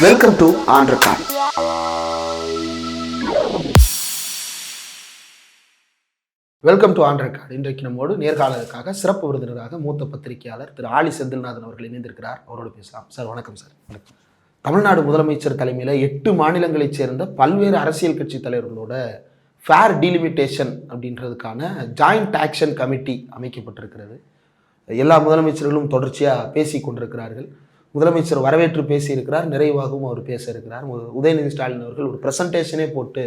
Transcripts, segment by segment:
Welcome to ஆண்ட்ரகான் welcome to ஆண்ட்ரகான் இன்றைக்கு நம்மோடு நேர்காணலுக்காக சிறப்பு விருந்தினராக மூத்த பத்திரிகையாளர் திரு ஆலி செந்தில்நாதன் அவர்கள் இணைந்திருக்கிறார். அவரோடு பேசலாம். சார் வணக்கம் சார். வணக்கம். தமிழ்நாடு முதலமைச்சர் தலைமையில் எட்டு மாநிலங்களைச் சேர்ந்த பல்வேறு அரசியல் கட்சி தலைவர்களோட ஃபேர் டீலிமிட்டேஷன் அப்படின்றதுக்கான ஜாயிண்ட் ஆக்ஷன் கமிட்டி அமைக்கப்பட்டிருக்கிறது. எல்லா முதலமைச்சர்களும் தொடர்ச்சியாக பேசி கொண்டிருக்கிறார்கள். முதலமைச்சர் வரவேற்று பேசியிருக்கிறார் நிறைவாகவும் அவர் பேச இருக்கிறார் உதயநிதி ஸ்டாலின் அவர்கள் ஒரு ப்ரெசன்டேஷனே போட்டு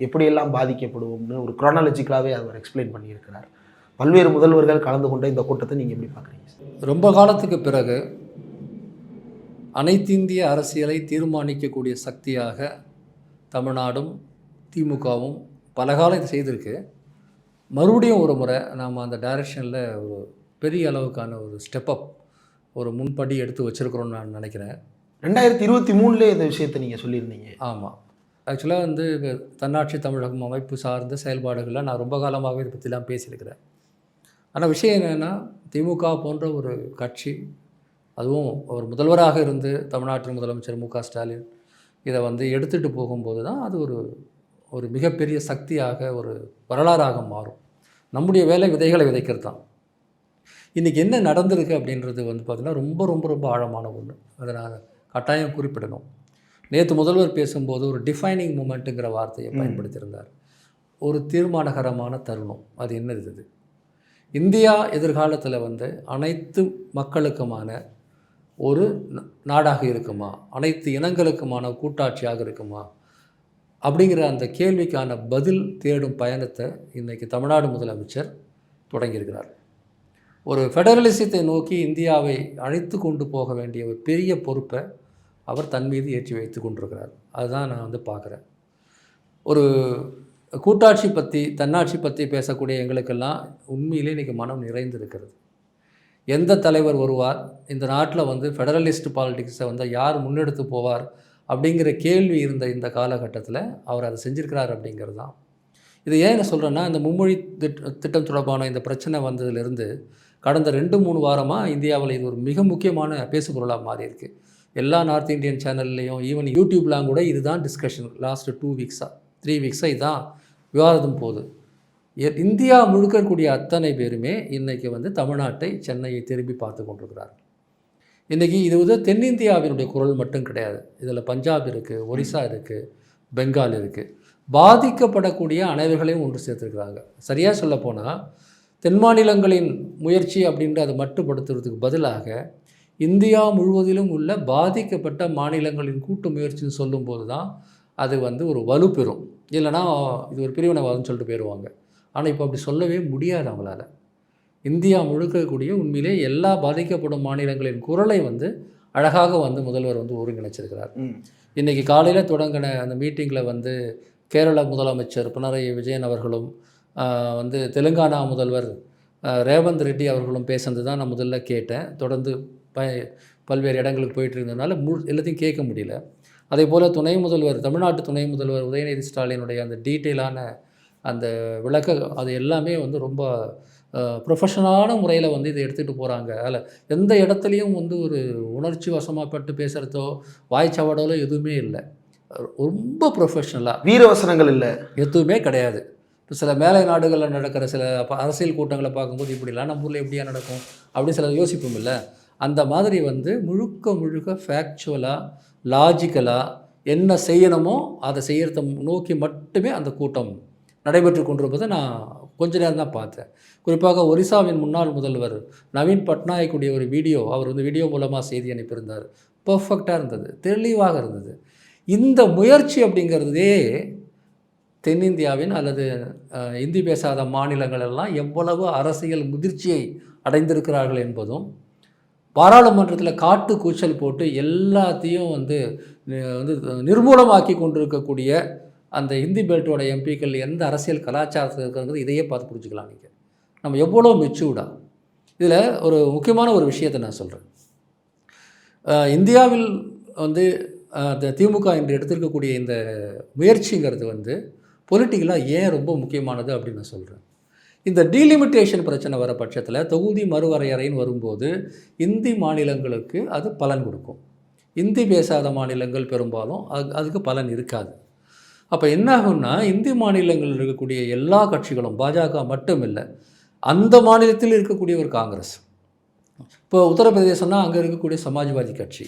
எப்படியெல்லாம் பாதிக்கப்படுவோம்னு ஒரு குரோனாலஜிக்கலாகவே அவர் எக்ஸ்பிளைன் பண்ணியிருக்கிறார். பல்வேறு முதல்வர்கள் கலந்து கொண்ட இந்த கூட்டத்தை நீங்கள் எப்படி பார்க்குறீங்க? ரொம்ப காலத்துக்கு பிறகு அனைத்திந்திய அரசியலை தீர்மானிக்கக்கூடிய சக்தியாக தமிழ்நாடும் திமுகவும் பல காலம் இது செய்திருக்கு. மறுபடியும் ஒரு முறை நாம் அந்த டைரக்ஷனில் ஒரு பெரிய அளவுக்கான ஒரு ஸ்டெப் அப் ஒரு முன்படி எடுத்து வச்சுருக்கிறோன்னு நான் நினைக்கிறேன். ரெண்டாயிரத்தி இருபத்தி மூணுலேயே இந்த விஷயத்தை நீங்கள் சொல்லியிருந்தீங்க. ஆமாம் ஆக்சுவலாக வந்து தன்னாட்சி தமிழகம் அமைப்பு சார்ந்த செயல்பாடுகளில் நான் ரொம்ப காலமாகவே இதை பற்றிலாம் பேசியிருக்கிறேன். ஆனால் விஷயம் என்னென்னா திமுக போன்ற ஒரு கட்சி அதுவும் ஒரு முதல்வராக இருந்து தமிழ்நாட்டின் முதலமைச்சர் மு க ஸ்டாலின் இதை வந்து எடுத்துகிட்டு போகும்போது தான் அது ஒரு ஒரு மிகப்பெரிய சக்தியாக ஒரு வரலாறாக மாறும். நம்முடைய வேலை விதைகளை விதைக்கிறது தான். இன்றைக்கி என்ன நடந்திருக்கு அப்படின்றது வந்து பார்த்திங்கன்னா ரொம்ப ரொம்ப ரொம்ப ஆழமான ஒன்று அதை நான் கட்டாயம் குறிப்பிடணும். நேற்று முதல்வர் பேசும்போது ஒரு டிஃபைனிங் மூமெண்ட்டுங்கிற வார்த்தையை. பயன்படுத்தியிருந்தார். ஒரு தீர்மானகரமான தருணம். அது என்னது இது? இந்தியா எதிர்காலத்தில் வந்து அனைத்து மக்களுக்குமான ஒரு நாடாக இருக்குமா? அனைத்து இனங்களுக்குமான கூட்டாட்சியாக இருக்குமா? அப்படிங்கிற அந்த கேள்விக்கான பதில் தேடும் பயணத்தை இன்றைக்கி தமிழ்நாடு முதலமைச்சர் தொடங்கியிருக்கிறார். ஒரு ஃபெடரலிசத்தை நோக்கி இந்தியாவை அழைத்து கொண்டு போக வேண்டிய ஒரு பெரிய பொறுப்பை அவர் தன் மீது ஏற்றி வைத்து கொண்டிருக்கிறார். அதுதான் நான் வந்து பார்க்குறேன். ஒரு கூட்டாட்சி பற்றி தன்னாட்சி பற்றி பேசக்கூடிய எங்களுக்கெல்லாம் உண்மையிலே இன்றைக்கி மனம் நிறைந்திருக்கிறது. எந்த தலைவர் வருவார்? இந்த நாட்டில் வந்து ஃபெடரலிஸ்ட் பாலிடிக்ஸை வந்து யார் முன்னெடுத்து போவார்? அப்படிங்கிற கேள்வி இருந்த இந்த காலகட்டத்தில் அவர் அதை செஞ்சுருக்கிறார் அப்படிங்கிறது தான். இது ஏன் என்ன சொல்கிறேன்னா இந்த மும்மொழி திட் திட்டம் தொடர்பான இந்த பிரச்சனை வந்ததிலிருந்து கடந்த ரெண்டு மூணு வாரமாக இந்தியாவில் இது ஒரு மிக முக்கியமான பேசுபொருளாக மாறி இருக்குது எல்லா நார்த் இந்தியன் சேனல்லையும் ஈவன் யூடியூப்லாம் கூட இதுதான் டிஸ்கஷன் லாஸ்ட் டூ வீக்ஸாக த்ரீ வீக்ஸாக இதுதான் விவாதம் போகுது. இந்தியா முழுக்க இருக்கக்கூடிய அத்தனை பேருமே இன்றைக்கி வந்து தமிழ்நாட்டை சென்னையை திரும்பி பார்த்து கொண்டிருக்கிறார்கள். இன்றைக்கி இது வந்து தென்னிந்தியாவினுடைய குரல் மட்டும் கிடையாது. இதில் பஞ்சாப் இருக்குது ஒரிசா இருக்குது பெங்கால் இருக்குது பாதிக்கப்படக்கூடிய அனைவர்களையும் ஒன்று சேர்த்துருக்குறாங்க. சரியாக சொல்லப்போனால் தென் மாநிலங்களின் முயற்சி அப்படின்ற அதை மட்டுப்படுத்துறதுக்கு பதிலாக இந்தியா முழுவதிலும் உள்ள பாதிக்கப்பட்ட மாநிலங்களின் கூட்டு முயற்சின்னு சொல்லும்போது தான் அது வந்து ஒரு வலுப்பெறும். இல்லைன்னா இது ஒரு பிரிவினைவாதம்னு சொல்லிட்டு போயிடுவாங்க. ஆனால் இப்போ அப்படி சொல்லவே முடியாது அவங்களால. இந்தியா முழுக்க இருக்கக்கூடிய உண்மையிலே எல்லா பாதிக்கப்படும் மாநிலங்களின் குரலை வந்து அழகாக வந்து முதல்வர் வந்து ஒருங்கிணைச்சிருக்கிறார். இன்றைக்கி காலையில் தொடங்கின அந்த மீட்டிங்கில் வந்து கேரள முதலமைச்சர் பினராயி விஜயன் அவர்களும் வந்து தெலுங்கானா முதல்வர் ரேவந்த் ரெட்டி அவர்களும் பேசுனது தான் நான் முதல்ல கேட்டேன். தொடர்ந்து ப பல்வேறு இடங்களுக்கு போயிட்டு இருந்ததுனால முழு எல்லாத்தையும் கேட்க முடியல. அதே போல் துணை முதல்வர் தமிழ்நாட்டு துணை முதல்வர் உதயநிதி ஸ்டாலினுடைய அந்த டீட்டெயிலான அந்த விளக்க அது எல்லாமே வந்து ரொம்ப ப்ரொஃபஷனலான முறையில் வந்து இதை எடுத்துகிட்டு போகிறாங்க அதில் எந்த இடத்துலையும் வந்து ஒரு உணர்ச்சி வசமாப்பட்டு பேசுகிறதோ வாய்ச்சவடலோ எதுவுமே இல்லை. ரொம்ப ப்ரொஃபஷ்னலாக வீரவசனங்கள் இல்லை. எதுவுமே கிடையாது. இப்போ சில மேலை நாடுகளில் நடக்கிற சில ப- அரசியல் கூட்டங்களை பார்க்கும்போது இப்படிலாம் நம்ம ஊரில் எப்படியா நடக்கும் அப்படின்னு சில யோசிப்போம் இல்லை. அந்த மாதிரி வந்து முழுக்க முழுக்க ஃபேக்சுவலாக லாஜிக்கலாக என்ன செய்யணுமோ அதை செய்கிறத நோக்கி மட்டுமே அந்த கூட்டம் நடைபெற்று கொண்டிருப்பதை நான் கொஞ்ச நேரம் தான் பார்த்தேன். குறிப்பாக ஒரிசாவின் முன்னாள் முதல்வர் நவீன் பட்நாயக்குடைய ஒரு வீடியோ அவர் வந்து வீடியோ மூலமாக செய்தி அனுப்பியிருந்தார். பர்ஃபெக்டாக இருந்தது தெளிவாக இருந்தது. இந்த முயற்சி அப்படிங்கிறதே தென்னிந்தியாவின் அல்லது இந்தி பேசாத மாநிலங்கள் எல்லாம் எவ்வளவு அரசியல் முதிர்ச்சியை அடைந்திருக்கிறார்கள் என்பதும் பாராளுமன்றத்தில் காட்டு கூச்சல் போட்டு எல்லாத்தையும் வந்து வந்து நிர்மூலமாக்கி கொண்டிருக்கக்கூடிய அந்த இந்தி பெல்ட்டோட எம்பிக்கள் எந்த அரசியல் கலாச்சாரத்தில் இருக்கிறது இதையே பார்த்து புரிஞ்சுக்கலாம் நீங்கள் நம்ம எவ்வளோ மெச்சூர்டாக இதில் ஒரு முக்கியமான ஒரு விஷயத்தை நான் சொல்கிறேன் இந்தியாவில் வந்து இந்த திமுக இன்று எடுத்திருக்கக்கூடிய இந்த முயற்சிங்கிறது வந்து பொலிட்டிக்கலாக ஏன் ரொம்ப முக்கியமானது அப்படின்னு நான் சொல்கிறேன் இந்த டீலிமிட்டேஷன் பிரச்சனை வர பட்சத்தில் தொகுதி மறுவரையறைன்னு வரும்போது இந்தி மாநிலங்களுக்கு அது பலன் கொடுக்கும். இந்தி பேசாத மாநிலங்கள் பெரும்பாலும் அது அதுக்கு பலன் இருக்காது. அப்போ என்ன ஆகும்னா இந்தி மாநிலங்களில் இருக்கக்கூடிய எல்லா கட்சிகளும் பாஜக மட்டும் இல்லை அந்த மாநிலத்தில் இருக்கக்கூடிய ஒரு காங்கிரஸ். இப்போ உத்தரப்பிரதேசம்னா அங்கே இருக்கக்கூடிய சமாஜ்வாதி கட்சி.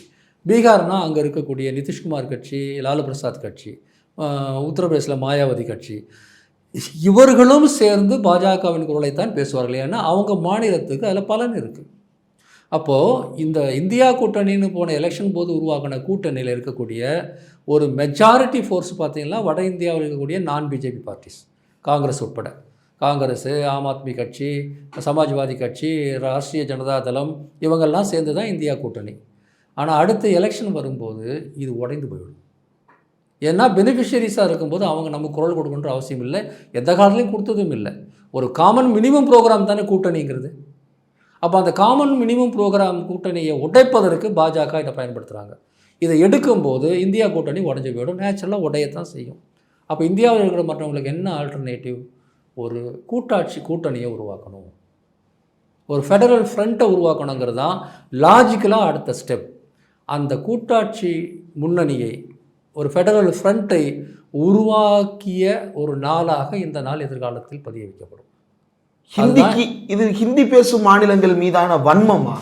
பீகார்னால் அங்கே இருக்கக்கூடிய நிதிஷ்குமார் கட்சி லாலு பிரசாத் கட்சி. உத்தரப்பிரதேசில் மாயாவதி கட்சி. இவர்களும் சேர்ந்து பாஜகவின் குரலைத்தான் பேசுவார்கள் ஏன்னா அவங்க மாநிலத்துக்கு அதில் பலன் இருக்குது அப்போது இந்த இந்தியா கூட்டணின்னு போன எலெக்ஷன் போது உருவாக்கின கூட்டணியில் இருக்கக்கூடிய ஒரு மெஜாரிட்டி ஃபோர்ஸ் பார்த்திங்கன்னா வட இந்தியாவில் இருக்கக்கூடிய நான் பிஜேபி பார்ட்டிஸ் காங்கிரஸ் உட்பட. காங்கிரஸ் ஆம் ஆத்மி கட்சி சமாஜ்வாதி கட்சி ராஷ்ட்ரிய ஜனதா தளம் இவங்கெல்லாம் சேர்ந்து தான் இந்தியா கூட்டணி. ஆனால் அடுத்த எலெக்ஷன் வரும்போது இது உடைந்து போயிடும் ஏன்னா பெனிஃபிஷரிஸாக இருக்கும்போது அவங்க நம்ம குரல் கொடுக்கணுன்ற அவசியம் இல்லை. எந்த காலத்துலையும் கொடுத்ததும் இல்லை. ஒரு காமன் மினிமம் ப்ரோக்ராம் தானே கூட்டணிங்கிறது. அப்போ அந்த காமன் மினிமம் ப்ரோக்ராம் கூட்டணியை உடைப்பதற்கு பாஜக இதை பயன்படுத்துகிறாங்க இதை எடுக்கும்போது இந்தியா கூட்டணி உடஞ்சி போயிடும். நேச்சுரலாக உடையத்தான் செய்யும். அப்போ இந்தியாவில் இருக்கிற மற்றவங்களுக்கு என்ன ஆல்டர்னேட்டிவ் ஒரு கூட்டாட்சி கூட்டணியை உருவாக்கணும். ஒரு ஃபெடரல் ஃப்ரண்ட்டை உருவாக்கணுங்கிறது தான் லாஜிக்கலாக அடுத்த ஸ்டெப் அந்த கூட்டாட்சி முன்னணியை ஒரு ஃபெடரல் ஃப்ரண்ட்டை உருவாக்கிய ஒரு நாளாக இந்த நாள் எதிர்காலத்தில் பதிய வைக்கப்படும் ஹிந்திக்கு இது ஹிந்தி பேசும் மாநிலங்கள் மீதான வன்மமா?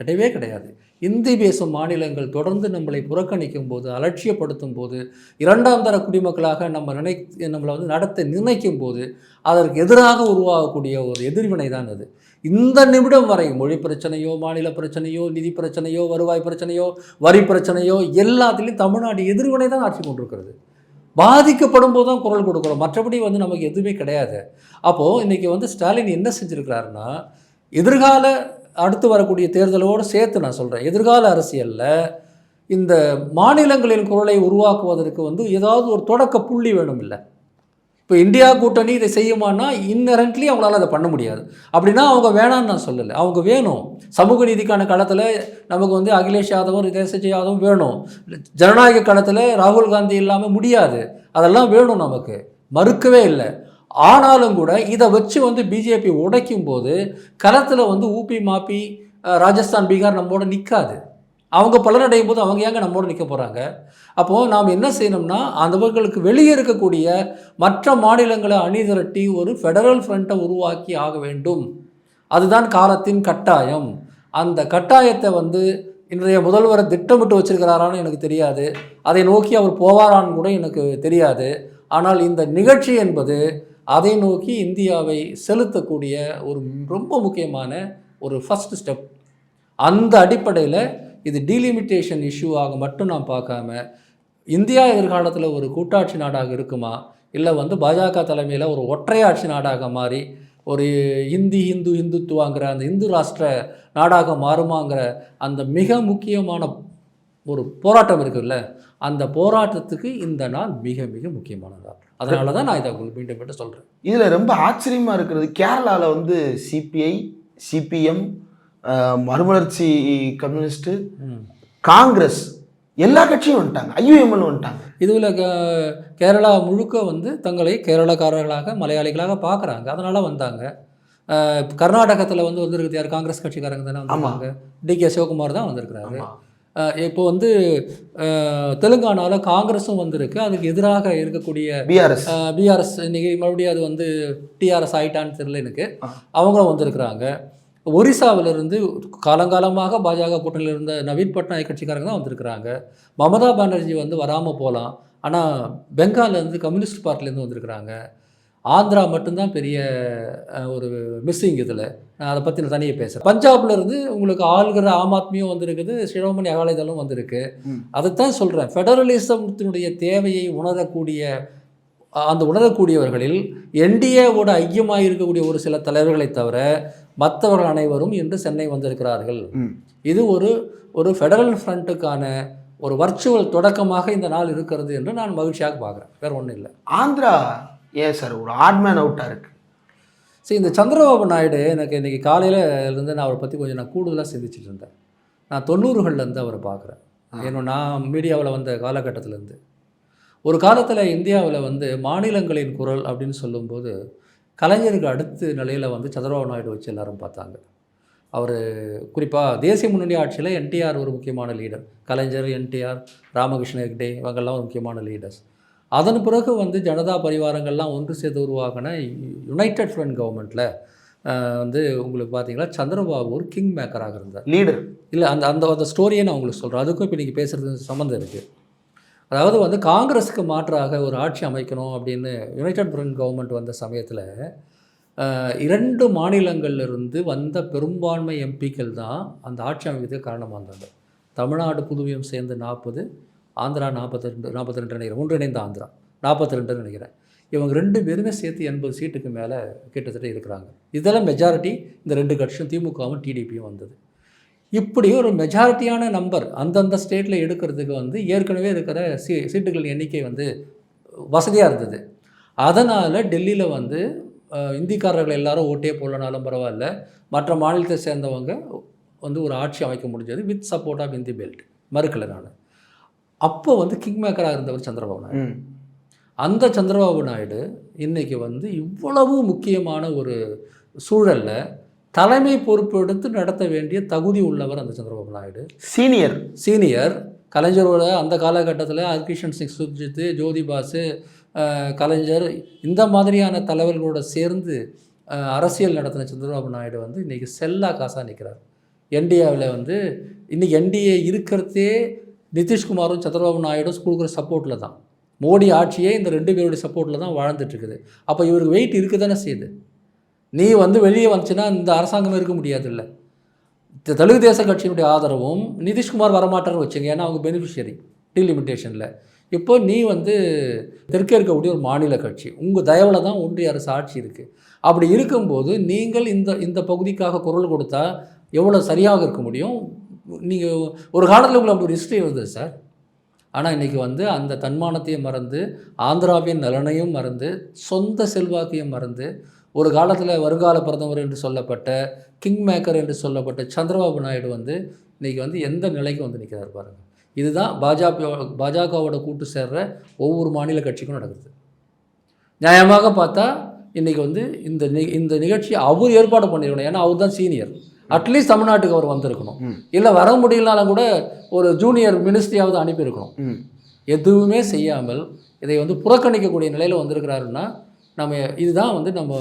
கிடையவே கிடையாது. இந்தி பேசும் மாநிலங்கள் தொடர்ந்து நம்மளை புறக்கணிக்கும் போது அலட்சியப்படுத்தும் போது இரண்டாம் தர குடிமக்களாக நம்ம நினை நம்மளை வந்து நடத்த நிர்ணயிக்கும் போது அதற்கு எதிராக உருவாகக்கூடிய ஒரு எதிர்வினை தான் அது. இந்த நிமிடம் வரை மொழி பிரச்சனையோ மாநில பிரச்சனையோ நிதி பிரச்சனையோ வருவாய் பிரச்சனையோ வரி பிரச்சனையோ எல்லாத்துலேயும் தமிழ்நாடு எதிர்வினை தான் ஆட்சி கொண்டிருக்கிறது. பாதிக்கப்படும் போது தான் குரல் கொடுக்குறோம். மற்றபடி வந்து நமக்கு எதுவுமே கிடையாது. அப்போது இன்றைக்கி வந்து ஸ்டாலின் என்ன செஞ்சுருக்கிறாருன்னா எதிர்கால அடுத்து வரக்கூடிய தேர்தலோடு சேர்த்து நான் சொல்கிறேன் எதிர்கால அரசியலில் இந்த மாநிலங்களின் குரலை உருவாக்குவதற்கு வந்து ஏதாவது ஒரு தொடக்க புள்ளி வேணும் இல்லை இப்போ இந்தியா கூட்டணி இதை செய்யுமானா இன்னரண்ட்லி அவங்களால அதை பண்ண முடியாது. அப்படின்னா அவங்க வேணான்னு நான் சொல்லலை. அவங்க வேணும். சமூக நீதிக்கான களத்தில் நமக்கு வந்து அகிலேஷ் யாதவும் ரிதேசஜி யாதவும் வேணும். ஜனநாயக களத்தில் ராகுல் காந்தி இல்லாமல் முடியாது. அதெல்லாம் வேணும் நமக்கு. மறுக்கவே இல்லை. ஆனாலும் கூட இதை வச்சு வந்து பிஜேபி உடைக்கும் போது களத்தில் வந்து ஊபி மாப்பி ராஜஸ்தான் பீகார் நம்மோட நிற்காது அவங்க பலனடையும் போது அவங்க ஏங்க நம்மோடு நிற்க போகிறாங்க அப்போது நாம் என்ன செய்யணும்னா அந்தவர்களுக்கு வெளியே இருக்கக்கூடிய மற்ற மாநிலங்களை அணிதிரட்டி ஒரு ஃபெடரல் ஃப்ரண்ட்டை உருவாக்கி ஆக வேண்டும். அதுதான் காலத்தின் கட்டாயம். அந்த கட்டாயத்தை வந்து இன்றைய முதல்வரை திட்டமிட்டு வச்சிருக்கிறாரான்னு எனக்கு தெரியாது. அதை நோக்கி அவர் போவாரான்னு கூட எனக்கு தெரியாது. ஆனால் இந்த நிகழ்ச்சி என்பது அதை நோக்கி இந்தியாவை செலுத்தக்கூடிய ஒரு ரொம்ப முக்கியமான ஒரு ஃபஸ்ட் ஸ்டெப் அந்த அடிப்படையில் இது டீலிமிட்டேஷன் இஷ்யூவாக மட்டும் நான் பார்க்காம இந்தியா எதிர்காலத்தில் ஒரு கூட்டாட்சி நாடாக இருக்குமா? இல்லை வந்து பாஜக தலைமையில் ஒரு ஒற்றையாட்சி நாடாக மாறி ஒரு இந்தி இந்து இந்துத்துவாங்கிற அந்த இந்து ராஷ்டிர நாடாக மாறுமாங்கிற அந்த மிக முக்கியமான ஒரு போராட்டம் இருக்குல்ல அந்த போராட்டத்துக்கு இந்த நாள் மிக மிக முக்கியமானதாக அதனால தான் நான் இதை உங்களுக்கு மீண்டும் மீண்டும் சொல்கிறேன் இதில் ரொம்ப ஆச்சரியமாக இருக்கிறது கேரளாவில் வந்து சிபிஐ சிபிஎம் மறுமலர்ச்சி கம்யூனிஸ்ட் காங்கிரஸ் எல்லா கட்சியும் வந்துட்டாங்க. ஐயுஎம்எல் வந்துட்டாங்க. இதுவில் கேரளா முழுக்க வந்து தங்களை கேரளக்காரர்களாக மலையாளிகளாக பார்க்குறாங்க. அதனால் வந்தாங்க. கர்நாடகத்தில் வந்து வந்திருக்குது யார்? காங்கிரஸ் கட்சிக்காரங்க தானே வந்திருக்காங்க. டி. கே. சிவகுமார் தான் வந்திருக்கிறாரு. இப்போ வந்து அஹ், தெலுங்கானால காங்கிரஸும் வந்திருக்கு. அதுக்கு எதிராக இருக்கக்கூடிய பிஆர்எஸ் பிஆர்எஸ் இன்னைக்கு மறுபடியும் அது வந்து டிஆர்எஸ் ஆயிட்டான்னு தெரியல எனக்கு. அவங்களும் வந்திருக்கிறாங்க. ஒரிசாவிலிருந்து காலங்காலமாக பாஜக கூட்டணியில் இருந்த நவீன் பட்நாயக் கட்சிக்காரங்க தான் வந்திருக்கிறாங்க. மமதா பானர்ஜி வந்து வராமல் போகலாம் ஆனால் பெங்கால்லேருந்து கம்யூனிஸ்ட் பார்ட்டிலேருந்து வந்திருக்கிறாங்க. ஆந்திரா மட்டும்தான் பெரிய ஒரு மிஸ்ஸிங் இதில். நான் அதை பற்றி நான் தனியாக பேசுகிறேன் பஞ்சாப்ல இருந்து உங்களுக்கு ஆளுகிற ஆம் ஆத்மியும் வந்திருக்குது சிரோமணி அகாலிதளும் வந்திருக்கு. அதைத்தான் சொல்கிறேன் ஃபெடரலிசத்தினுடைய தேவையை உணரக்கூடிய அந்த உணரக்கூடியவர்களில் என்டிஏவோட ஐக்கியமாக இருக்கக்கூடிய ஒரு சில தலைவர்களை தவிர மற்றவர்கள் அனைவரும் இன்று சென்னை வந்திருக்கிறார்கள். இது ஒரு ஒரு ஃபெடரல் ஃப்ரண்ட்டுக்கான ஒரு வர்ச்சுவல் தொடக்கமாக இந்த நாள் இருக்கிறது என்று நான் மகிழ்ச்சியாக பார்க்குறேன். வேறு ஒன்றும் இல்லை. ஆந்திரா ஏன் சார் ஒரு ஆட்மேன் அவுட்டா இருக்கு. சரி இந்த சந்திரபாபு நாயுடு எனக்கு இன்றைக்கி காலையில் இருந்து நான் அவரை பற்றி கொஞ்சம் நான் கூடுதலாக சிந்திச்சிட்டு இருந்தேன். நான் தொண்ணூறுகள்லேருந்து அவரை பார்க்குறேன். ஏன்னா நான் மீடியாவில் வந்த காலகட்டத்திலேருந்து ஒரு காலத்தில் இந்தியாவில் வந்து மாநிலங்களின் குரல் அப்படின்னு சொல்லும்போது கலைஞருக்கு அடுத்த நிலையில் வந்து சந்திரபாபு நாயுடு வச்சு எல்லாரும் பார்த்தாங்க. அவர் குறிப்பாக தேசிய முன்னணி ஆட்சியில் என்டிஆர் ஒரு முக்கியமான லீடர் கலைஞர் என்டிஆர் ராமகிருஷ்ண ஹெக்டே இவங்கெல்லாம் ஒரு முக்கியமான லீடர்ஸ் அதன் பிறகு வந்து ஜனதா பரிவாரங்கள்லாம் ஒன்று சேர்ந்து உருவாக்கின யுனைடெட் ஃப்ரண்ட் கவர்மெண்ட்டில் வந்து உங்களுக்கு பார்த்தீங்கன்னா சந்திரபாபு ஒரு கிங் மேக்கராக இருந்தார். லீடர் இல்லை அந்த அந்த அந்த ஸ்டோரியை நான் உங்களுக்கு சொல்கிறேன் அதுக்கும் இப்போ நீங்கள் பேசுகிறது சம்மந்தம் இருக்குது அதாவது வந்து காங்கிரஸுக்கு மாற்றாக ஒரு ஆட்சி அமைக்கணும் அப்படின்னு யுனைடெட் ஃப்ரண்ட் கவர்மெண்ட் வந்த சமயத்தில் இரண்டு மாநிலங்கள்லேருந்து வந்த பெரும்பான்மை எம்பிக்கள் தான் அந்த ஆட்சி அமைக்கிறதுக்கு காரணமாக இருந்தாங்க. தமிழ்நாடு புதுவையும் சேர்ந்து நாற்பது ஆந்திரா நாற்பத்தி ரெண்டு நாற்பத்தி ரெண்டு நினைக்கிறேன் ஒன்றிணைந்த ஆந்திரா நாற்பத்தி ரெண்டுன்னு நினைக்கிறேன். இவங்க ரெண்டு பேருமே சேர்த்து எண்பது சீட்டுக்கு மேலே கிட்டத்தட்ட இருக்கிறாங்க. இதெல்லாம் மெஜாரிட்டி இந்த ரெண்டு கட்சியும் திமுகவும் டிடிபியும் வந்தது. இப்படி ஒரு மெஜாரிட்டியான நம்பர் அந்தந்த ஸ்டேட்டில் எடுக்கிறதுக்கு வந்து ஏற்கனவே இருக்கிற சீ சீட்டுகளின் எண்ணிக்கை வந்து வசதியாக இருந்தது. அதனால் டெல்லியில் வந்து இந்திக்காரர்கள் எல்லாரும் ஓட்டே போடலனாலும் பரவாயில்ல. மற்ற மாநிலத்தை சேர்ந்தவங்க வந்து ஒரு ஆட்சி அமைக்க முடிஞ்சது with support of Hindi belt மறுக்கலை நான். அப்போ வந்து கிங் மேக்கராக இருந்தவர் சந்திரபாபு நாயுடு. அந்த சந்திரபாபு நாயுடு இன்னைக்கு வந்து இவ்வளவு முக்கியமான ஒரு சூழலில் தலைமை பொறுப்பு எடுத்து நடத்த வேண்டிய தகுதி உள்ளவர் அந்த சந்திரபாபு நாயுடு. சீனியர் சீனியர் கலைஞரோட அந்த காலகட்டத்தில் ஹர்கிஷன் சிங் சுர்ஜித் ஜோதி பாசு அஹ், கலைஞர் இந்த மாதிரியான தலைவர்களோட சேர்ந்து அரசியல் நடத்தின சந்திரபாபு நாயுடு வந்து இன்றைக்கி செல்லா காசாக நிற்கிறார் என்டிஏவில் வந்து இன்றைக்கி என்டிஏ இருக்கிறதே நிதிஷ்குமாரும் சந்திரபாபு நாயுடும் கொடுக்குற சப்போர்ட்டில் தான். மோடி ஆட்சியே இந்த ரெண்டு பேருடைய சப்போர்ட்டில் தான் வாழ்ந்துட்டு இருக்குது. அப்போ இவருக்கு வெயிட் இருக்க தானே செய்யுது? நீ வந்து வெளியே வந்துச்சுன்னா இந்த அரசாங்கமே இருக்க முடியாதுல்ல. இந்த தெலுங்கு தேச கட்சியினுடைய ஆதரவும் நிதிஷ்குமார் வரமாட்டார்னு வச்சுங்க. ஏன்னா அவங்க பெனிஃபிஷியரி டீலிமிட்டேஷனில் இப்போ நீ வந்து தெற்கே இருக்கக்கூடிய ஒரு மாநில கட்சி உங்கள் தயவில் தான் ஒன்றிய அரசு ஆட்சி இருக்குது அப்படி இருக்கும்போது நீங்கள் இந்த இந்த பகுதிக்காக குரல் கொடுத்தா எவ்வளோ சரியாக இருக்க முடியும்? நீங்கள் ஒரு காலத்தில் உங்களுக்கு அப்படி ஒரு ஹிஸ்ட்ரி இருந்தது சார். ஆனால் இன்றைக்கி வந்து அந்த தன்மானத்தையும் மறந்து ஆந்திராவின் நலனையும் மறந்து சொந்த செல்வாக்கையும் மறந்து ஒரு காலத்தில் வருங்கால பிரதமர் என்று சொல்லப்பட்ட கிங் மேக்கர் என்று சொல்லப்பட்ட சந்திரபாபு நாயுடு வந்து இன்றைக்கி வந்து எந்த நிலைக்கு வந்து நிற்கிறார் பாருங்கள் இதுதான் பாஜக பாஜகவோட கூட்டு சேர்ற ஒவ்வொரு மாநில கட்சிக்கும் நடக்குது. நியாயமாக பார்த்தா இன்றைக்கி வந்து இந்த நி இந்த நிகழ்ச்சியை அவர் ஏற்பாடு பண்ணிருக்கணும். ஏன்னா அவர் தான் சீனியர் அட்லீஸ்ட் தமிழ்நாட்டுக்கு அவர் வந்திருக்கணும். இல்லை வர முடியலனாலும் கூட ஒரு ஜூனியர் மினிஸ்ட்ரியாவது அனுப்பியிருக்கணும். எதுவுமே செய்யாமல் இதை வந்து புறக்கணிக்கக்கூடிய நிலையில் வந்திருக்கிறாருன்னா நம்ம இதுதான் வந்து நம்ம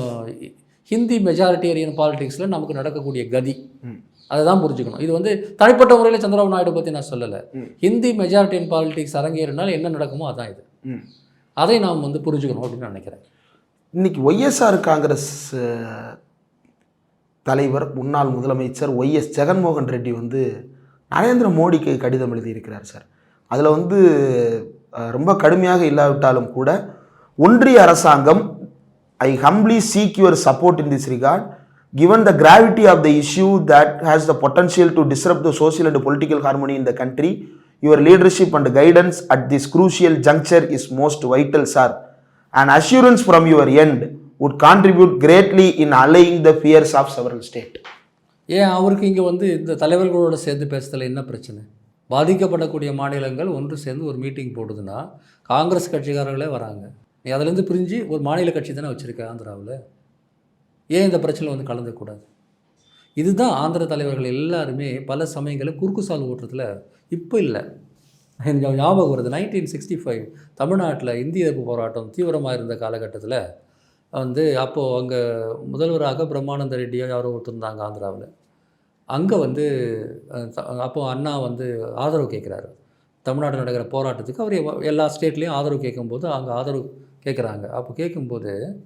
ஹிந்தி மெஜாரிட்டேரியன் பாலிடிக்ஸில் நமக்கு நடக்கக்கூடிய கதி. அதை தான் புரிஞ்சுக்கணும். இது வந்து தனிப்பட்ட முறையில் சந்திரபாபு நாயுடு பற்றி நான் சொல்லலை. ஹிந்தி மெஜாரிட்டியன் பாலிடிக்ஸ் அரங்கேறினால் என்ன நடக்குமோ அதான் இது. அதை நாம் வந்து புரிஞ்சுக்கணும் அப்படின்னு நான் நினைக்கிறேன். இன்னைக்கு ஒய்எஸ்ஆர் காங்கிரஸ் தலைவர் முன்னாள் முதலமைச்சர் ஒய்எஸ் ஜெகன்மோகன் ரெட்டி வந்து நரேந்திர மோடிக்கு கடிதம் எழுதியிருக்கிறார் சார். அதில் வந்து ரொம்ப கடுமையாக இல்லாவிட்டாலும் கூட ஒன்றிய அரசாங்கம் I humbly seek your support in this regard given the gravity of the issue that has the potential to disrupt the social and political harmony in the country your leadership and guidance at this crucial juncture is most vital sir an assurance from your end would contribute greatly in allaying the fears of several state ஏன் அவருக்கு இங்கே வந்து இந்த தலைவர்களோட சேர்ந்து பேசுறதுல என்ன பிரச்சனை பாதிக்கப்படக்கூடிய மாநிலங்கள் ஒன்று சேர்ந்து ஒரு மீட்டிங் போடுதுன்னா காங்கிரஸ் கட்சிக்காரர்களே வராங்க நீ அதுலேருந்து பிரிஞ்சு ஒரு மாநில கட்சி தானே வச்சுருக்க ஆந்திராவில்? ஏன் இந்த பிரச்சனையில் வந்து கலந்துக்கூடாது இதுதான் ஆந்திர தலைவர்கள் எல்லாருமே பல சமயங்களில் குறுக்கு சால் ஓட்டுறதுல இப்போ இல்லை. எனக்கு ஞாபகம் வருது நைன்டீன் சிக்ஸ்டி ஃபைவ் தமிழ்நாட்டில் இந்திய எதிர்ப்பு போராட்டம் தீவிரமாக இருந்த காலகட்டத்தில் வந்து அப்போது அங்கே முதல்வராக பிரம்மானந்த ரெட்டியோ யாரோ ஒருத்திருந்தாங்க ஆந்திராவில். அங்கே வந்து அப்போது அண்ணா வந்து ஆதரவு கேட்குறாரு. தமிழ்நாட்டில் நடக்கிற போராட்டத்துக்கு அவர் எல்லா ஸ்டேட்லேயும் ஆதரவு கேட்கும்போது அங்கே ஆதரவு கேட்குறாங்க. அப்போ கேட்கும்போது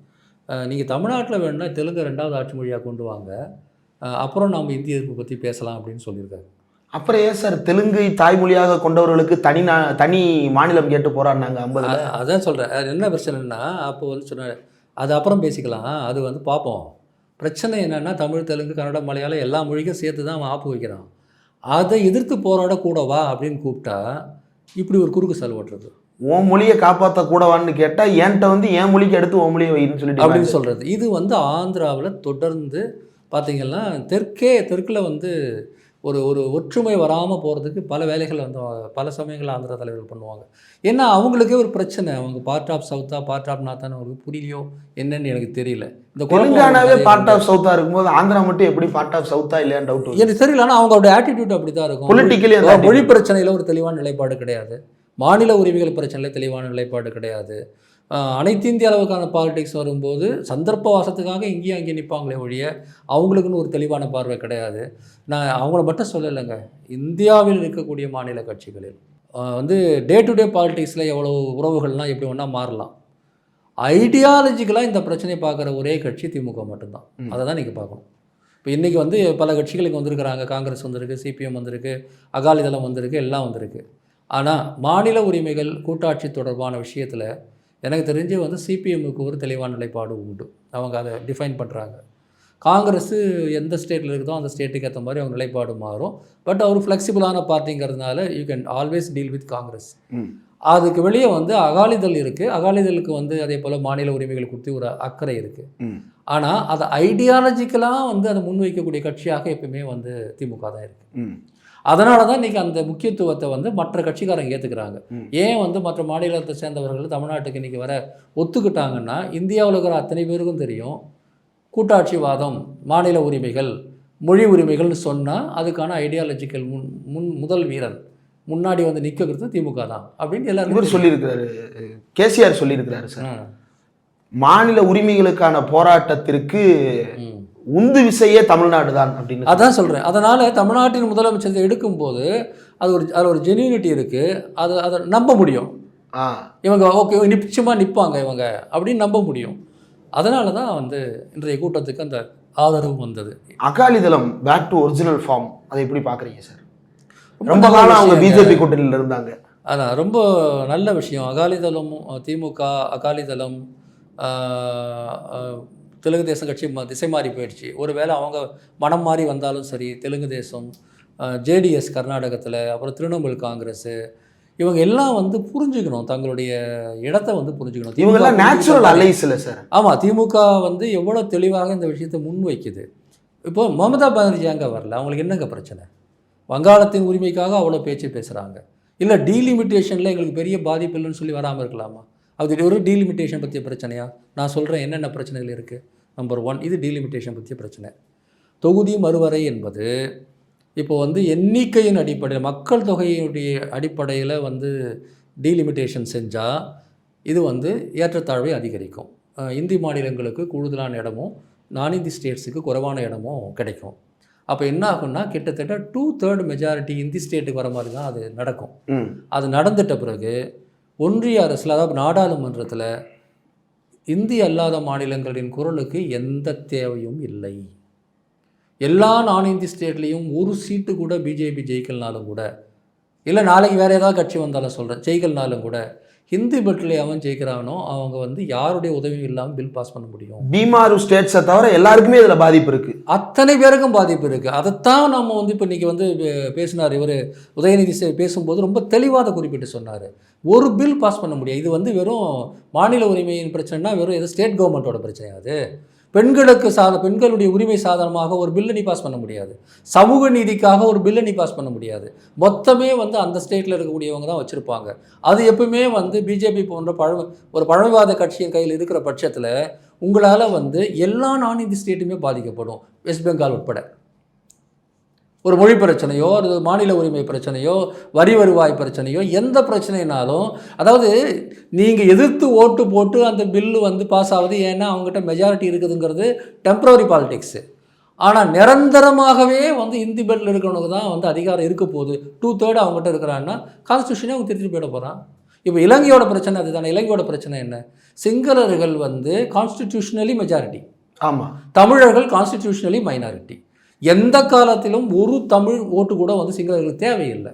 நீங்கள் தமிழ்நாட்டில் வேணும்னா தெலுங்கு ரெண்டாவது ஆட்சி மொழியாக கொண்டு வாங்க. அப்புறம் நம்ம இந்திய எதிர்ப்பு பற்றி பேசலாம் அப்படின்னு சொல்லியிருக்காரு. அப்புறம் ஏன் சார் தெலுங்கை தாய்மொழியாக கொண்டவர்களுக்கு தனி நா- தனி மாநிலம் கேட்டு போராடினாங்க ஐம்பதுல அ- அதான் சொல்கிறேன் அது என்ன பிரச்சனைன்னா அப்போ வந்து சொன்னார் அது அப்புறம் பேசிக்கலாம். அது வந்து பார்ப்போம். பிரச்சனை என்னென்னா தமிழ் தெலுங்கு கன்னடம் மலையாளம் எல்லா மொழிக்கும் சேர்த்து தான் அவன் ஆப்பு வைக்கிறான். அதை எதிர்த்து போராட கூட வா அப்படின்னு கூப்பிட்டா இப்படி ஒரு குறுக்கு செல் ஓட்டுறது. உன் மொழியை காப்பாற்ற கூடவான்னு கேட்டா என்கிட்ட வந்து என் மொழிக்கு அடுத்து உன் மொழியை வைன்னு சொல்லிட்டு அப்படின்னு சொல்கிறது இது வந்து ஆந்திராவில் தொடர்ந்து பார்த்தீங்கன்னா தெற்கே தெற்கில் வந்து ஒரு ஒரு ஒற்றுமை வராமல் போகிறதுக்கு பல வேலைகள் வந்து பல சமயங்களில் ஆந்திர தலைவர்கள் பண்ணுவாங்க. ஏன்னா அவங்களுக்கே ஒரு பிரச்சனை. அவங்க பார்ட் ஆஃப் சவுத்தா பார்ட் ஆஃப் நாத்தான்னு அவங்களுக்கு புரியலையோ என்னன்னு எனக்கு தெரியல. இந்த தெலுங்கானாவே பார்ட் ஆஃப் சவுத்தா இருக்கும்போது ஆந்திரா மட்டும் எப்படி பார்ட் ஆஃப் சவுத்தா இல்லையான்னு டவுட் எனக்கு தெரியல. ஆனால் அவங்களோட ஆட்டிடியூட் அப்படி தான் இருக்கும் பொலிட்டிக்கலி மொழி பிரச்சனையில் ஒரு தெளிவான நிலைப்பாடு கிடையாது. மாநில உரிமைகள் பிரச்சனையில் தெளிவான நிலைப்பாடு கிடையாது. அனைத்து இந்திய அளவுக்கான பாலிடிக்ஸ் வரும்போது சந்தர்ப்ப வாசத்துக்காக இங்கேயும் அங்கேயும் நிற்பாங்களே ஒழிய அவங்களுக்குன்னு ஒரு தெளிவான பார்வை கிடையாது. நான் அவங்கள மட்டும் சொல்லலைங்க. இந்தியாவில் இருக்கக்கூடிய மாநில கட்சிகளில் வந்து டே டு டே பாலிடிக்ஸில் எவ்வளோ உறவுகள்லாம் எப்படி வேணால் மாறலாம். ஐடியாலஜிக்கலாக இந்த பிரச்சனையை பார்க்குற ஒரே கட்சி திமுக மட்டும்தான். அதை தான் நீங்கள் பார்க்கணும். இப்போ இன்றைக்கி வந்து பல கட்சிகளுக்கு வந்திருக்கிறாங்க. காங்கிரஸ் வந்திருக்கு சிபிஎம் வந்திருக்கு அகாலிதளம் வந்திருக்கு எல்லாம் வந்திருக்கு. ஆனால் மாநில உரிமைகள் கூட்டாட்சி தொடர்பான விஷயத்தில் எனக்கு தெரிஞ்சு வந்து சிபிஎம்முக்கு ஒரு தெளிவான நிலைப்பாடு உண்டு. அவங்க அதை டிஃபைன் பண்ணுறாங்க காங்கிரஸ் எந்த ஸ்டேட்டில் இருக்குதோ அந்த ஸ்டேட்டுக்கு ஏற்ற மாதிரி அவங்க நிலைப்பாடு மாறும். பட் அவர் ஃப்ளெக்சிபிளான பார்ட்டிங்கிறதுனால you can always deal with Congress. அதுக்கு வெளியே வந்து அகாலிதள் இருக்குது அகாலிதளுக்கு வந்து அதே போல் மாநில உரிமைகள் குறித்து ஒரு அக்கறை இருக்குது. ஆனால் அதை ஐடியாலஜிக்கலாக வந்து அதை முன்வைக்கக்கூடிய கட்சியாக எப்பவுமே வந்து திமுக தான் இருக்குது. அதனால தான் இன்றைக்கி அந்த முக்கியத்துவத்தை வந்து மற்ற கட்சிக்காரங்க ஏற்றுக்கிறாங்க. ஏன் வந்து மற்ற மாநிலத்தை சேர்ந்தவர்கள் தமிழ்நாட்டுக்கு இன்றைக்கி வர ஒத்துக்கிட்டாங்கன்னா இந்தியாவில் இருக்கிற அத்தனை பேருக்கும் தெரியும் கூட்டாட்சிவாதம் மாநில உரிமைகள் மொழி உரிமைகள்னு சொன்னால் அதுக்கான ஐடியாலஜிக்கல் முன் முன் முதல் வீரன் முன்னாடி வந்து நிற்கிறது திமுக தான் அப்படின்னு எல்லாரும் இவர் சொல்லியிருக்கிறாரு கேசிஆர் சொல்லியிருக்கிறாரு சார் மாநில உரிமைகளுக்கான போராட்டத்திற்கு. உந்து விசையே தமிழ்நாடு தான் அப்படின்னு அதான் சொல்கிறேன் அதனால் தமிழ்நாட்டின் முதலமைச்சரை எடுக்கும்போது அது ஒரு அதில் ஒரு ஜென்யூனிட்டி இருக்குது அது அதை நம்ப முடியும். இவங்க ஓகே நிச்சயமாக நிற்பாங்க இவங்க அப்படின்னு நம்ப முடியும். அதனால தான் வந்து இன்றைய கூட்டத்துக்கு அந்த ஆதரவு வந்தது. அகாலிதளம் பேக் டு ஒரிஜினல் ஃபார்ம் அதை எப்படி பார்க்குறீங்க சார் ரொம்ப காலம் அவங்க. பிஜேபி கூட்டணியில் இருந்தாங்க. அதான் ரொம்ப நல்ல விஷயம். அகாலிதளம் திமுக அகாலிதளம் தெலுங்கு தேசம் கட்சி ம- திசை மாறி போயிடுச்சு. ஒருவேளை அவங்க மனம் மாறி வந்தாலும் சரி தெலுங்கு தேசம் ஜேடிஎஸ் கர்நாடகத்தில் அப்புறம் திரிணாமுல் காங்கிரஸ் இவங்க எல்லாம் வந்து புரிஞ்சுக்கணும். தங்களுடைய இடத்த வந்து புரிஞ்சுக்கணும். இவங்க எல்லாம் திமுக நேச்சுரல் அலைஸ் இல்லை சார் ஆமாம் திமுக வந்து எவ்வளோ தெளிவாக இந்த விஷயத்தை முன்வைக்குது. இப்போ மமதா பானர்ஜி அங்கே வரல. அவங்களுக்கு என்னங்க பிரச்சனை? வங்காளத்தின் உரிமைக்காக அவ்வளோ பேச்சு பேசுகிறாங்க இல்லை டீலிமிட்டேஷனில் எங்களுக்கு பெரிய பாதிப்பு இல்லைன்னு சொல்லி வராமல் இருக்கலாமா? அது ஒரு டீலிமிட்டேஷன் பற்றிய பிரச்சனையா? நான் சொல்கிறேன் என்னென்ன பிரச்சனைகள் இருக்குது நம்பர் ஒன் இது டீலிமிட்டேஷன் பற்றிய பிரச்சனை. தொகுதி மறுவரை என்பது இப்போ வந்து எண்ணிக்கையின் அடிப்படையில் மக்கள் தொகையுடைய அடிப்படையில் வந்து டீலிமிட்டேஷன் செஞ்சால் இது வந்து ஏற்றத்தாழ்வை அதிகரிக்கும். இந்தி மாநிலங்களுக்கு கூடுதலான இடமும் நான் இந்தி ஸ்டேட்ஸுக்கு குறைவான இடமும் கிடைக்கும். அப்போ என்ன ஆகும்னா கிட்டத்தட்ட டூ தேர்ட் மெஜாரிட்டி இந்தி ஸ்டேட்டுக்கு வர மாதிரி தான் அது நடக்கும். அது நடந்துட்ட பிறகு ஒன்றிய அரசில் அதாவது நாடாளுமன்றத்தில் இந்தி அல்லாத மாநிலங்களின் குரலுக்கு எந்த தேவையும் இல்லை. எல்லா நான் இந்தி ஸ்டேட்லேயும் ஒரு சீட்டு கூட பிஜேபி ஜெயிக்கலனாலும் கூட இல்லை நாளைக்கு வேறு ஏதாவது கட்சி வந்தாலும் சொல்கிறேன் ஜெயிக்கலனாலும் கூட ஹிந்தி பெட்டில் அவன் ஜெயிக்கிறானோ அவங்க வந்து யாருடைய உதவியும் இல்லாமல் பில் பாஸ் பண்ண முடியும். பீமாரு ஸ்டேட்ஸை தவிர எல்லாருக்குமே இதில் பாதிப்பு இருக்கு. அத்தனை பேருக்கும் பாதிப்பு இருக்குது அதைத்தான் நம்ம வந்து இப்போ இன்றைக்கி வந்து பேசினார் இவர். உதயநிதி பேசும்போது ரொம்ப தெளிவாக குறிப்பிட்டு சொன்னார். ஒரு பில் பாஸ் பண்ண முடியாது. இது வந்து வெறும் மாநில உரிமையின் பிரச்சனைனா வெறும் எது ஸ்டேட் கவர்மெண்ட்டோட பிரச்சனை அது? பெண்களுக்கு சாத பெண்களுடைய உரிமை சாதனமாக ஒரு பில்லை நீ பாஸ் பண்ண முடியாது. சமூக நீதிக்காக ஒரு பில்லை நீ பாஸ் பண்ண முடியாது. மொத்தமே வந்து அந்த ஸ்டேட்டில் இருக்கக்கூடியவங்க தான் வச்சுருப்பாங்க. அது எப்பவுமே வந்து பிஜேபி போன்ற பழ ஒரு பழமைவாத கட்சியின் கையில் இருக்கிற பட்சத்தில் உங்களால் வந்து எல்லா நான் இந்தி ஸ்டேட்டுமே பாதிக்கப்படும். வெஸ்ட் பெங்கால் உட்பட. ஒரு மொழி பிரச்சனையோ ஒரு மாநில உரிமை பிரச்சனையோ வரி வருவாய் பிரச்சனையோ எந்த பிரச்சனைனாலும் அதாவது நீங்கள் எதிர்த்து ஓட்டு போட்டு அந்த பில்லு வந்து பாஸ் ஆகுது ஏன்னா அவங்ககிட்ட மெஜாரிட்டி இருக்குதுங்கிறது டெம்பரரி பாலிடிக்ஸு ஆனால் நிரந்தரமாகவே வந்து இந்தி பெல்ட்டில் இருக்கிறவனுக்கு தான் வந்து அதிகாரம் இருக்க போகுது. டூ தேர்ட் அவங்ககிட்ட இருக்கிறான்னா கான்ஸ்டியூஷனே அவங்க திருத்தி போயிட போகிறான் இப்போ இலங்கையோட பிரச்சனை அதுதானே. இலங்கையோட பிரச்சனை என்ன? சிங்களர்கள் வந்து கான்ஸ்டிடியூஷனலி மெஜாரிட்டி ஆமாம் தமிழர்கள் கான்ஸ்டிடியூஷனலி மைனாரிட்டி எந்த காலத்திலும் ஒரு தமிழ் ஓட்டு கூட வந்து சிங்களர்களுக்கு தேவையில்லை.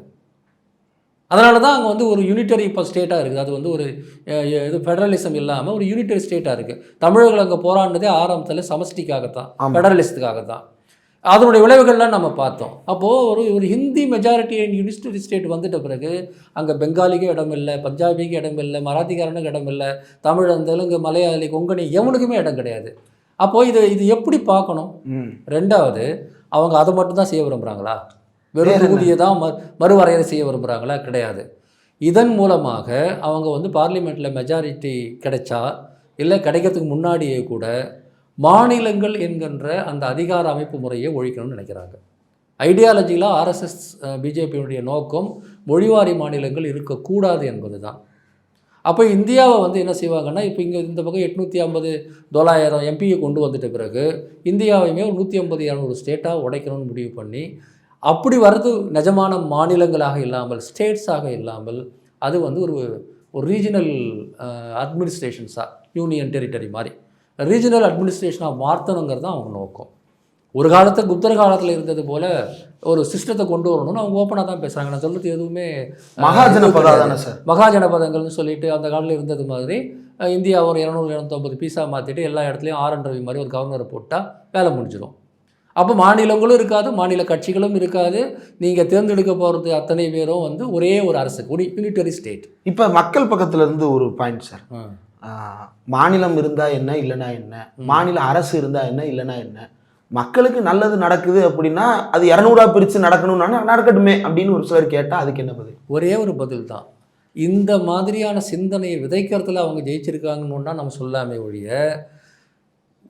அதனால தான் அங்கே வந்து ஒரு யூனிட்டரி இப்போ ஸ்டேட்டாக இருக்குது. அது வந்து ஒரு இது ஃபெடரலிசம் இல்லாமல் ஒரு யூனிட்டரி ஸ்டேட்டாக இருக்குது தமிழர்கள் அங்கே போராடினதே ஆரம்பத்தில் சமஷ்டிக்காகத்தான். ஃபெடரலிசத்துக்காக தான் அதனுடைய விளைவுகள்லாம் நம்ம பார்த்தோம். அப்போது ஒரு ஒரு ஹிந்தி மெஜாரிட்டி யூனிஸ்டரி ஸ்டேட் வந்துட்ட பிறகு அங்கே பெங்காலிக்கு இடம் இல்லை பஞ்சாபிக்கு இடம் இல்லை மராத்திக்காரனுக்கு இடம் இல்லை தமிழன் தெலுங்கு மலையாளி கொங்கணி எவனுக்குமே இடம் கிடையாது. அப்போது இது இது எப்படி பார்க்கணும்? ரெண்டாவது அவங்க அதை மட்டும் தான் செய்ய விரும்புகிறாங்களா வெறும்? தொகுதியை தான் மறு மறுவரையறை செய்ய விரும்புகிறாங்களா கிடையாது. இதன் மூலமாக அவங்க வந்து பார்லிமெண்ட்டில் மெஜாரிட்டி கிடைச்சா இல்லை கிடைக்கிறதுக்கு முன்னாடியே கூட மாநிலங்கள் என்கின்ற அந்த அதிகார அமைப்பு முறையை ஒழிக்கணும்னு நினைக்கிறாங்க. ஐடியாலஜியில் ஆர்எஸ்எஸ் பிஜேபியினுடைய நோக்கம் மொழிவாரி மாநிலங்கள் இருக்கக்கூடாது என்பது தான் அப்போ இந்தியாவை வந்து என்ன செய்வாங்கன்னா இப்போ இங்கே இந்த பக்கம் எட்நூற்றி ஐம்பது தொள்ளாயிரம் எம்பியை கொண்டு வந்துட்ட பிறகு இந்தியாவையுமே ஒரு நூற்றி ஐம்பது இரநூறு ஸ்டேட்டாக உடைக்கணும்னு முடிவு பண்ணி அப்படி வர்றது நிஜமான மாநிலங்களாக இல்லாமல் ஸ்டேட்ஸாக இல்லாமல் அது வந்து ஒரு ஒரு ரீஜனல் அட்மினிஸ்ட்ரேஷன்ஸாக யூனியன் டெரிட்டரி மாதிரி. ரீஜனல் அட்மினிஸ்ட்ரேஷனாக மாற்றணுங்கிறது தான் அவங்க நோக்கம். ஒரு காலத்தில் குப்தர் காலத்தில் இருந்தது போல ஒரு சிஸ்டத்தை கொண்டு வரணும்னு அவங்க ஓப்பனாக தான் பேசுகிறாங்க நான் சொல்கிறது எதுவுமே மகாஜனபதா தானே சார்? மகாஜனபதங்கள்னு சொல்லிட்டு அந்த காலத்தில் இருந்தது மாதிரி இந்தியா ஒரு இரநூறு இரநூத்தொம்பது பீஸா மாற்றிட்டு எல்லா இடத்துலையும் ஆர் என் ரவி மாதிரி ஒரு கவர்னரை போட்டால் வேலை முடிஞ்சிடும் அப்போ மாநிலங்களும் இருக்காது மாநில கட்சிகளும் இருக்காது. நீங்கள் தேர்ந்தெடுக்க போகிறது அத்தனை பேரும் வந்து ஒரே ஒரு அரசுக்கு ஒரு யூனிட்டரி ஸ்டேட் இப்போ மக்கள் பக்கத்துல இருந்து ஒரு பாயிண்ட் சார். மாநிலம் இருந்தா என்ன இல்லைன்னா என்ன? மாநில அரசு இருந்தா என்ன இல்லைன்னா என்ன? மக்களுக்கு நல்லது நடக்குது அப்படின்னா அது இரநூறா பிரித்து நடக்கணும்னா நடக்கட்டுமே அப்படின்னு ஒரு சிலர் கேட்டால் அதுக்கு என்ன பதில்? ஒரே ஒரு பதில் தான். இந்த மாதிரியான சிந்தனையை விதைக்கிறதுல அவங்க ஜெயிச்சிருக்காங்கன்னு நம்ம சொல்லாமே ஒழிய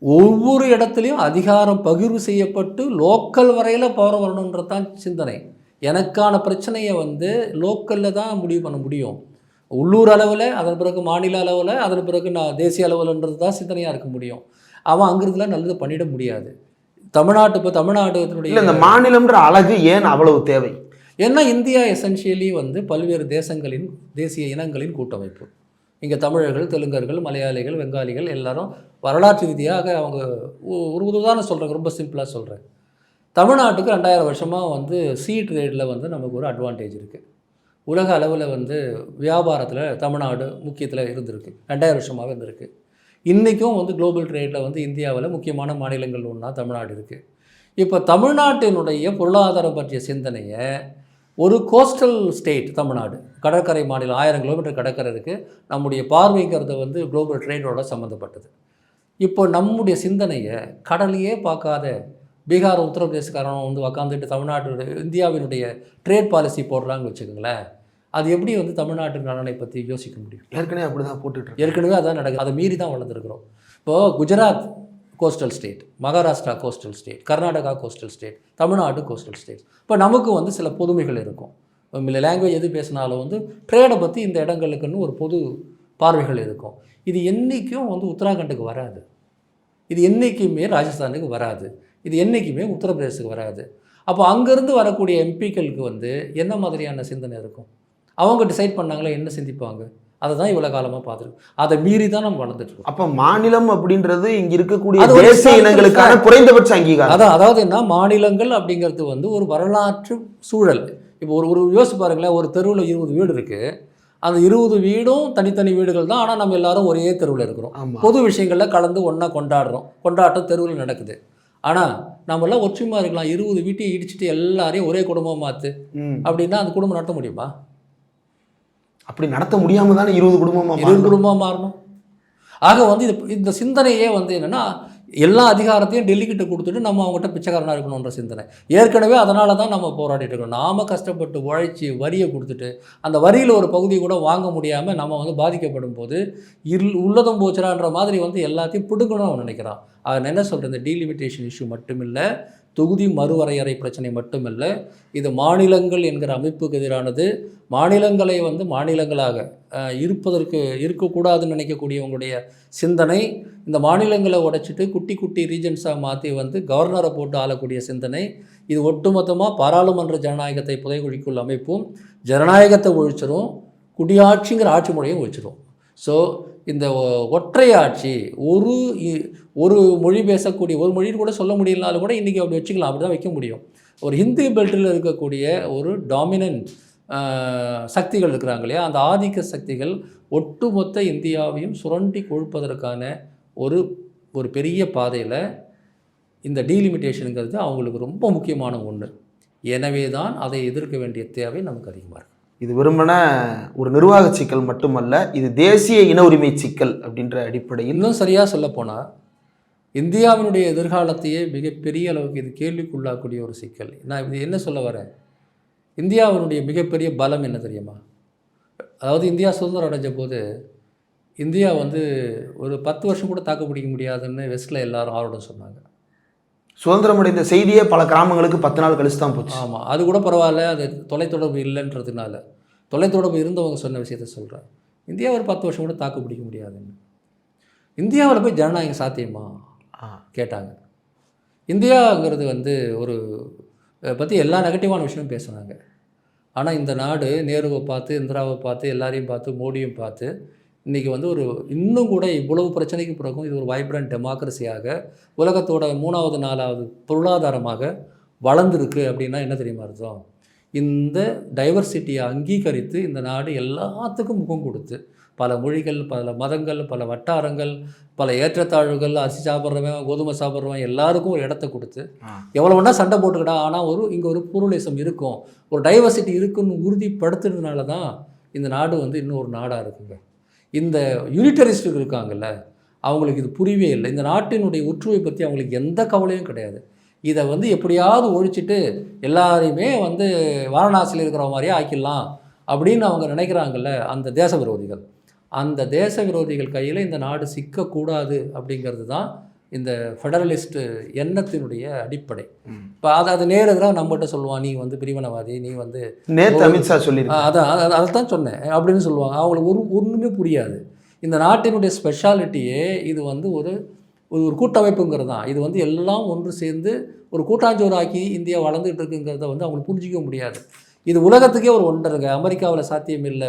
ஒவ்வொரு இடத்துலையும் அதிகாரம் பகிர்வு செய்யப்பட்டு லோக்கல் வரையில் பவர் வரணுன்றது தான் சிந்தனை. எனக்கான பிரச்சனையை வந்து லோக்கலில் தான் முடிவு பண்ண முடியும். உள்ளூர் அளவில் அதன் பிறகு மாநில அளவில் அதன் பிறகு நான் தேசிய அளவில்ன்றது தான் சிந்தனையாக இருக்க முடியும். அவன் அங்கிருந்துலாம் நல்லது பண்ணிட முடியாது. தமிழ்நாட்டு இப்போ தமிழ்நாடு இல்ல இந்த மாநிலம்ன்ற அழகு ஏன் அவ்வளவு தேவை? ஏன்னா இந்தியா எசென்ஷியலி வந்து பல்வேறு தேசங்களின் தேசிய இனங்களின் கூட்டமைப்பு. இங்கே தமிழர்கள் தெலுங்கர்கள் மலையாளிகள் வெங்காலிகள் எல்லாரும் வரலாற்று ரீதியாக அவங்க ஒரு உதாரணம் சொல்கிறேன் ரொம்ப சிம்பிளாக சொல்கிறேன் தமிழ்நாட்டுக்கு ரெண்டாயிரம் வருஷமாக வந்து சீ ட்ரேடில் வந்து நமக்கு ஒரு அட்வான்டேஜ் இருக்குது உலக அளவில் வந்து வியாபாரத்தில் தமிழ்நாடு முக்கியத்தில் இருந்திருக்கு. ரெண்டாயிரம் வருஷமாகவே இருந்திருக்கு. இன்றைக்கும் வந்து குளோபல் ட்ரேடில் வந்து இந்தியாவில் முக்கியமான மாநிலங்கள் ஒன்றா தமிழ்நாடு இருக்குது இப்போ தமிழ்நாட்டினுடைய பொருளாதாரம் பற்றிய சிந்தனையை ஒரு கோஸ்டல் ஸ்டேட் தமிழ்நாடு கடற்கரை மாநிலம் ஆயிரம் கிலோமீட்டர் கடற்கரை இருக்குது நம்முடைய பார்வைங்கிறது வந்து குளோபல் ட்ரேடோட சம்மந்தப்பட்டது இப்போ நம்முடைய சிந்தனையை கடலையே பார்க்காத பீகார் உத்தரப்பிரதேசக்காரன் வந்து உக்காந்துட்டு தமிழ்நாட்டு இந்தியாவினுடைய ட்ரேட் பாலிசி போடுறாங்கன்னு வச்சுக்கோங்களேன். அது எப்படி வந்து தமிழ்நாட்டு நலனை பற்றி யோசிக்க முடியும்? ஏற்கனவே அப்படிதான் போட்டுட்டு இருக்கு ஏற்கனவே அதான் நடக்குது. அதை மீறி தான் வளர்ந்துருக்குறோம். இப்போது Gujarat coastal state Maharashtra coastal state Karnataka coastal state Tamil Nadu coastal state இப்போ நமக்கு வந்து சில பொதுமைகள் இருக்கும். இல்லை லாங்குவேஜ் எது பேசினாலும் வந்து ட்ரேடை பற்றி இந்த இடங்களுக்குன்னு ஒரு பொது பார்வைகள் இருக்கும். இது என்றைக்கும் வந்து உத்தராகண்டுக்கு வராது. இது என்றைக்குமே ராஜஸ்தானுக்கு வராது. இது என்றைக்குமே உத்தரப்பிரதேசத்துக்கு வராது. அப்போ அங்கேருந்து வரக்கூடிய எம்பிக்களுக்கு வந்து என்ன மாதிரியான சிந்தனை இருக்கும்? அவங்க டிசைட் பண்ணாங்களே என்ன சிந்திப்பாங்க? அதை தான் இவ்வளோ காலமாக பார்த்துருக்கோம் அதை மீறி தான் நம்ம வளர்ந்துட்டு இருக்கோம் அப்ப மாநிலம் அப்படின்றது இங்க இருக்கக்கூடிய தேசிய இனங்களுக்கான. குறைந்தபட்ச அங்கீகாரம். அதான் அதாவது என்ன? மாநிலங்கள் அப்படிங்கிறது வந்து ஒரு வரலாற்று சூழல். இப்போ ஒரு ஒரு யோசிச்சு பாருங்களேன் ஒரு தெருவில் இருபது வீடு இருக்குது அந்த இருபது வீடும் தனித்தனி வீடுகள் தான். ஆனால் நம்ம எல்லாரும் ஒரே தெருவில் இருக்கிறோம். பொது விஷயங்களில் கலந்து ஒன்றா கொண்டாடுறோம். கொண்டாட்டம் தெருவில் நடக்குது. ஆனால் நம்மளாம் ஒற்றுமையாக இருக்கலாம். இருபது வீட்டையும் இடிச்சிட்டு எல்லாரையும் ஒரே குடும்பமாக மாற்று. அப்படின்னா அந்த குடும்பம் நடத்த முடியுமா? அப்படி நடத்த முடியாம தானே இருபது குடும்பமா இருபது. குடும்பமாக மாறணும். ஆக வந்து இது இந்த சிந்தனையே வந்து என்னென்னா எல்லா அதிகாரத்தையும் டெல்லிக்கிட்ட கொடுத்துட்டு நம்ம அவங்ககிட்ட பிச்சைக்காரனாக இருக்கணுன்ற சிந்தனை. ஏற்கனவே அதனால தான் நம்ம போராடிட்டு இருக்கோம். நாம கஷ்டப்பட்டு உழைச்சி வரியை கொடுத்துட்டு அந்த வரியில் ஒரு பகுதி கூட வாங்க முடியாமல் நம்ம வந்து பாதிக்கப்படும் போது இல் உள்ளதும் போச்சுறான்ற மாதிரி வந்து எல்லாத்தையும் பிடுங்கணும்னு அவன் நினைக்கிறான். அவன் என்ன சொல்கிறது இந்த டீலிமிட்டேஷன் இஷ்யூ மட்டுமில்லை தொகுதி மறுவரையறை பிரச்சனை மட்டுமல்ல இது மாநிலங்கள் என்கிற அமைப்புக்கு எதிரானது. மாநிலங்களை வந்து மாநிலங்களாக இருப்பதற்கு இருக்கக்கூடாதுன்னு நினைக்கக்கூடியவங்களுடைய சிந்தனை இந்த மாநிலங்களை உடைச்சிட்டு குட்டி குட்டி ரீஜன்ஸாக மாற்றி வந்து கவர்னரை போட்டு ஆளக்கூடிய சிந்தனை இது ஒட்டுமொத்தமாக பாராளுமன்ற ஜனநாயகத்தை புதைகுழிக்குள் அமைப்பும். ஜனநாயகத்தை ஒழிச்சிரும் குடியாட்சிங்கிற ஆட்சி முறையும் ஒழிச்சிரும். ஸோ இந்த ஒ- ஒற்றை ஆட்சி ஒரு இ- ஒரு மொழி பேசக்கூடிய ஒரு மொழி கூட சொல்ல முடியலனாலும் கூட இன்றைக்கி அப்படி வச்சுக்கலாம். அப்படி தான் வைக்க முடியும். ஒரு ஹிந்தி பெல்ட்டில் இருக்கக்கூடிய ஒரு டாமினன்ட் சக்திகள் இருக்கிறாங்க இல்லையா? அந்த ஆதிக்க சக்திகள் ஒட்டுமொத்த இந்தியாவையும் சுரண்டி கொழுப்பதற்கான ஒரு ஒரு பெரிய பாதையில் இந்த டீலிமிட்டேஷனுங்கிறது அவங்களுக்கு ரொம்ப முக்கியமான ஒன்று எனவே தான் அதை எதிர்க்க வேண்டிய தேவை நமக்கு அதிகமாக இருக்குது இது வெறுமன ஒரு நிர்வாக சிக்கல் மட்டுமல்ல இது தேசிய இன உரிமை சிக்கல் அப்படின்ற அடிப்படையில் இன்னும் சரியாக சொல்லப்போனால் இந்தியாவினுடைய எதிர்காலத்தையே மிகப்பெரிய அளவுக்கு இது கேள்விக்குள்ளாக்கூடிய ஒரு சிக்கல். நான் இது என்ன சொல்ல வரேன்? இந்தியாவினுடைய மிகப்பெரிய பலம் என்ன தெரியுமா? அதாவது இந்தியா சுதந்திரம் அடைஞ்ச போது இந்தியா வந்து ஒரு பத்து வருஷம் கூட தாக்கு பிடிக்க முடியாதுன்னு வெஸ்ட்டில் எல்லாரும் ஆர்வம் சொன்னாங்க. சுதந்திரம் அடைந்த செய்தியே பல கிராமங்களுக்கு பத்து நாள் கழிச்சு தான் போச்சு. ஆமாம் அது கூட பரவாயில்ல அது தொலைத்தொடர்பு இல்லைன்றதுனால. தொலைத்தொடர்பு இருந்தவங்க சொன்ன விஷயத்த சொல்கிறேன் இந்தியா ஒரு பத்து வருஷம் கூட தாக்கு பிடிக்க முடியாதுன்னு. இந்தியாவில் போய் ஜனநாயகம் சாத்தியமா? ஆ. கேட்டாங்க. இந்தியாங்கிறது வந்து ஒரு பற்றி எல்லா நெகட்டிவான விஷயமும் பேசுனாங்க. ஆனால் இந்த நாடு நேருவை பார்த்து இந்திராவை பார்த்து எல்லாரையும் பார்த்து மோடியும் பார்த்து இன்றைக்கி வந்து ஒரு இன்னும் கூட இவ்வளவு பிரச்சனைக்கு பிறகும் இது ஒரு வைப்ரண்ட் டெமோக்ரஸியாக உலகத்தோட மூணாவது நாலாவது பொருளாதாரமாக வளர்ந்துருக்கு அப்படின்னா என்ன தெரியுமா அர்த்தம்? இந்த டைவர்சிட்டியை அங்கீகரித்து இந்த நாடு எல்லாத்துக்கும் முகம் கொடுத்து பல மொழிகள் பல மதங்கள் பல வட்டாரங்கள் பல ஏற்றத்தாழ்வுகள் அரிசி சாப்பிட்றவன் கோதுமை சாப்பிட்றவன் எல்லாருக்கும் ஒரு இடத்த கொடுத்து. எவ்வளோ வேணால் சண்டை போட்டுக்கிட்டா ஆனால் ஒரு இங்கே ஒரு புரூலிசம் இருக்கும். ஒரு டைவர்சிட்டி இருக்குன்னு உறுதிப்படுத்துறதுனால தான் இந்த நாடு வந்து இன்னும் ஒரு நாடாக இருக்குங்க. இந்த யூனிட்டரிஸ்ட் இருக்காங்கல்ல அவங்களுக்கு இது புரியவே இல்லை. இந்த நாட்டினுடைய ஒற்றுமை பற்றி அவங்களுக்கு எந்த கவலையும் கிடையாது. இதை வந்து எப்படியாவது ஒழிச்சிட்டு எல்லாரையுமே வந்து வாரணாசியில் இருக்கிற மாதிரியே ஆக்கிடலாம் அப்படின்னு அவங்க நினைக்கிறாங்கல்ல அந்த தேச விரோதிகள். அந்த தேச விரோதிகள் கையில் இந்த நாடு சிக்கக்கூடாது அப்படிங்கிறது தான் இந்த ஃபெடரலிஸ்ட் எண்ணத்தினுடைய அடிப்படை. இப்போ அதை அது நேரடியாக நம்மகிட்ட சொல்லுவான் நீ வந்து பிரிவினவாதி நீ வந்து நேத்து அமித்ஷா ஆ, அதான் அதான் அதைத்தான் சொன்னேன். அப்படின்னு சொல்லுவாங்க. அவங்களுக்கு ஒரு ஒன்றுமே புரியாது. இந்த நாட்டினுடைய ஸ்பெஷாலிட்டியே இது வந்து ஒரு ஒரு கூட்டமைப்புங்கிறது தான் இது வந்து எல்லாம் ஒன்று சேர்ந்து ஒரு கூட்டாஞ்சோறாக்கி இந்தியா வளர்ந்துட்டு இருக்குங்கிறத வந்து அவங்களுக்கு புரிஞ்சிக்க முடியாது. இது உலகத்துக்கே ஒரு ஒன்றுங்க. அமெரிக்காவில் சாத்தியம் இல்லை.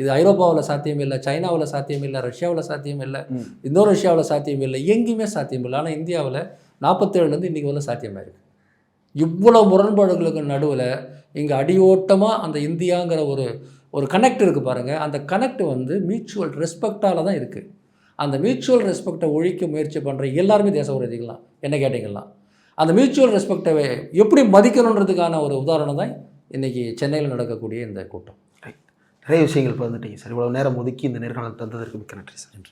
இது ஐரோப்பாவில் சாத்தியம் இல்லை. சைனாவில் சாத்தியம் இல்லை. ரஷ்யாவில் சாத்தியம் இல்லை. இந்தோனேஷியாவில் சாத்தியம் இல்லை. எங்கேயுமே சாத்தியம் இல்லை. ஆனால் இந்தியாவில் நாற்பத்தேழுலேருந்து இன்றைக்கி வரல சாத்தியமாயிருக்கு இவ்வளோ முரண்பாடுகளுக்கு நடுவில் இங்கே அடியோட்டமாக அந்த இந்தியாங்கிற ஒரு ஒரு கனெக்ட் இருக்குது பாருங்கள் அந்த கனெக்ட் வந்து மியூச்சுவல் ரெஸ்பெக்டால தான் இருக்குது அந்த மியூச்சுவல் ரெஸ்பெக்டை ஒழிக்க முயற்சி பண்ணுற எல்லாருமே தேச விரோதிகள் தான் என்ன கேட்டிங்கன்னா அந்த மியூச்சுவல் ரெஸ்பெக்டை எப்படி மதிக்கணுன்றதுக்கான ஒரு உதாரணம் தான் இன்றைக்கி சென்னையில் நடக்கக்கூடிய இந்த கூட்டம். நிறைய விஷயங்கள் பகிர்ந்துட்டீங்க சார். இவ்வளவு நேரம் ஒதுக்கி இந்த நேர்காணல் தந்ததற்கு மிக்க நன்றி சார். நன்றி.